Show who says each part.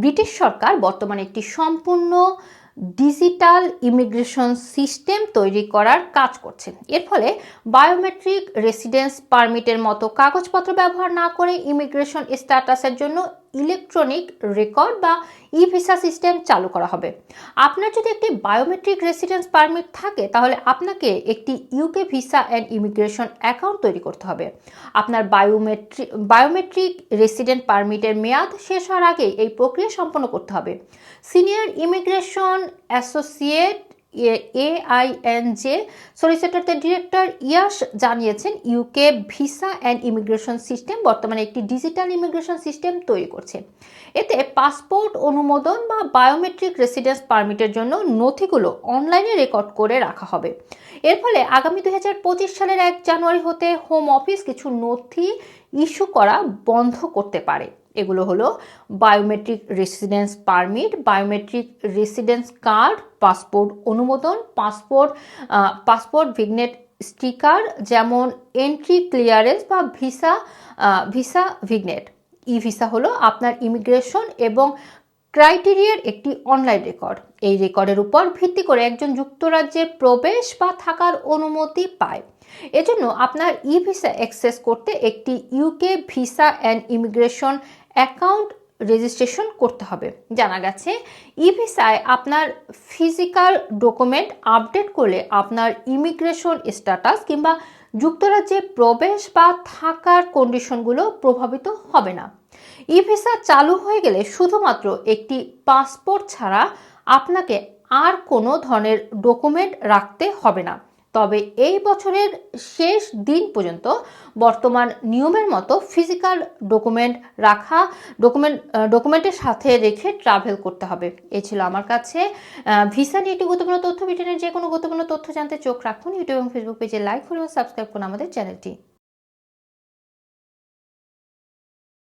Speaker 1: British সরকার বর্তমানে একটি সম্পূর্ণ ডিজিটাল ইমিগ্রেশন সিস্টেম তৈরি করার কাজ করছে। এর ফলে বায়োমেট্রিক রেসিডেন্স পারমিটের মতো কাগজপত্র ব্যবহার না করে ইমিগ্রেশন স্ট্যাটাসের জন্য ইলেকট্রনিক রেকর্ড বা ই ভিসা সিস্টেম চালু করা হবে। আপনার যদি একটি বায়োমেট্রিক রেসিডেন্স পারমিট থাকে, তাহলে আপনাকে একটি UK visa and immigration account তৈরি করতে হবে। আপনার বায়োমেট্রিক বায়োমেট্রিক রেসিডেন্ট পারমিটের মেয়াদ শেষ হওয়ার আগে এই প্রক্রিয়া সম্পন্ন করতে হবে। সিনিয়র ইমিগ্রেশন অ্যাসোসিয়েট এআইএনজে সলিসিটরদের ডিরেক্টর ইয়াস জানিয়েছেন UK visa and immigration system বর্তমানে একটি ডিজিটাল ইমিগ্রেশন সিস্টেম তৈরি করছে। এতে পাসপোর্ট অনুমোদন বা বায়োমেট্রিক রেসিডেন্স পারমিটের জন্য নথিগুলো অনলাইনে রেকর্ড করে রাখা হবে। এর ফলে আগামী দুই হাজার পঁচিশ সালের এক জানুয়ারি হতে হোম অফিস কিছু নথি ইস্যু করা বন্ধ করতে পারে। এগুলো হলো biometric residence permit biometric residence card passport অনুমোদন পাসপোর্ট পাসপোর্ট ভিগনেট স্টিকার যেমন এন্ট্রি ক্লিয়ারেন্স বা visa visa vignette e visa হলো আপনার ইমিগ্রেশন এবং ক্রাইটেরিয়ার একটি অনলাইন রেকর্ড এই রেকর্ডের উপর ভিত্তি করে একজন যুক্তরাজ্যে প্রবেশ বা থাকার অনুমতি পায়। এজন্য আপনার ই ভিসা অ্যাক্সেস করতে একটি UK visa and immigration account registration করতে হবে। জানা গেছে ই ভিসায় আপনার ফিজিক্যাল ডকুমেন্ট আপডেট করলে আপনার ইমিগ্রেশন স্ট্যাটাস কিংবা যুক্তরাজ্যে প্রবেশ বা থাকার কন্ডিশনগুলো প্রভাবিত হবে না। ই ভিসা চালু হয়ে গেলে শুধুমাত্র একটি পাসপোর্ট ছাড়া আপনাকে আর কোনো ধরনের ডকুমেন্ট রাখতে হবে না। তবে এই বছরের শেষ দিন পর্যন্ত বর্তমান নিয়মের মতো ফিজিক্যাল ডকুমেন্ট রাখা ডকুমেন্ট ডকুমেন্টের সাথে রেখে ট্রাভেল করতে হবে। এ ছিল আমার কাছে। ভিসা নিয়ে একটি গুরুত্বপূর্ণ তথ্য, ব্রিটেনের যে কোনো গুরুত্বপূর্ণ তথ্য জানতে চোখ রাখুন। ইউটিউব এবং ফেসবুক পেজে লাইক করুন সাবস্ক্রাইব করুন আমাদের চ্যানেলটি